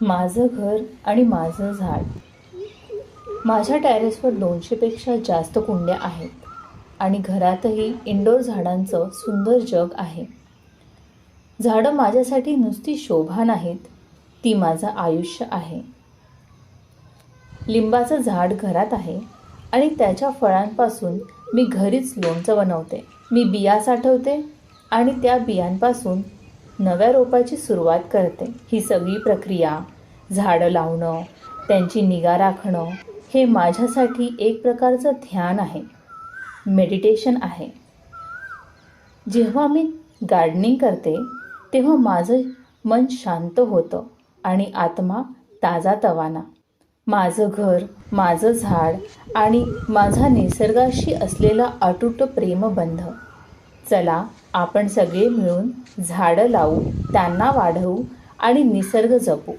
माझं घर आणि माझं झाड. माझ्या टॅरेसवर दोनशेपेक्षा जास्त कुंड्या आहेत आणि घरातही इंडोर झाडांचं सुंदर जग आहे. झाडं माझ्यासाठी नुसती शोभा नाहीत ती माझं आयुष्य आहे. लिंबाचं झाड घरात आहे आणि त्याच्या फळांपासून मी घरीच लोणचं बनवते. मी बिया साठवते आणि त्या बियांपासून नव्या रोपाची सुरुवात करते. ही सगळी प्रक्रिया झाडं लावणं त्यांची निगा राखणं हे माझ्यासाठी एक प्रकारचं ध्यान आहे. मेडिटेशन आहे. जेव्हा मी गार्डनिंग करते तेव्हा माझं मन शांत होतं आणि आत्मा ताजा तवाना. माझं घर माझं झाड आणि माझा निसर्गाशी असलेला अटूट प्रेमबंध चला आपण सगळे मिळून झाडं लावू त्यांना वाढवू आणि निसर्ग जपू.